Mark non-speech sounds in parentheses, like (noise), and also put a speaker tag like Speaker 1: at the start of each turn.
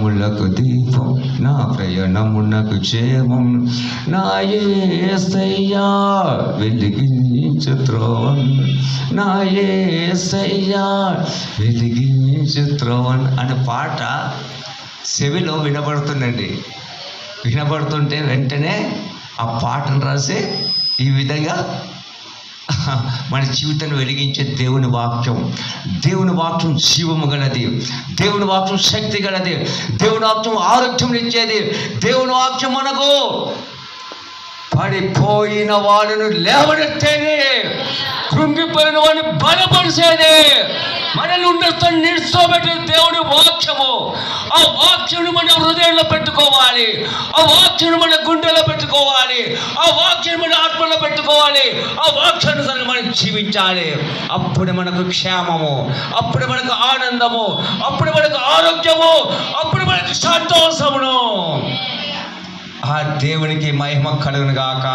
Speaker 1: పాదములకు దీపం నా ప్రయాణమునకు క్షేమం. నా ఏసయ్యా వెలిగించు త్రోవన్. నా ఏసయ్యా వెలిగించు త్రోవన్ అనే పాట చెవిలో వినబడుతుందండి. వినబడుతుంటే వెంటనే ఆ పాటను రాసి ఈ విధంగా (laughs) మన జీవితాన్ని వెలిగించే దేవుని వాక్యం. దేవుని వాక్యం జీవము గలది. దేవుని వాక్యం శక్తి గలది. దేవుని వాక్యం ఆరోగ్యం ఇచ్చేది. దేవుని వాక్యం మనకు పడిపోయిన వాడిని లేవనెత్తేది. కృంగిపోయిన వాడిని బలపరిచేది. మనల్ని ఉన్నత నిలుచోబెట్టిన దేవుని వాక్యము. ఆ వాక్యను మన హృదయంలో పెట్టుకోవాలి. ఆ వాక్యను మన గుండెలో పెట్టుకోవాలి. ఆ వాక్యం మన ఆత్మలో పెట్టుకోవాలి. ఆ వాక్యానుసారంగా మనం జీవించాలి. అప్పుడు మనకు క్షేమము. అప్పుడు మనకు ఆనందము. అప్పుడు మనకు ఆరోగ్యము. అప్పుడు మనకు సంతోషమును. ఆ దేవునికి మహిమ కలుగును గాక.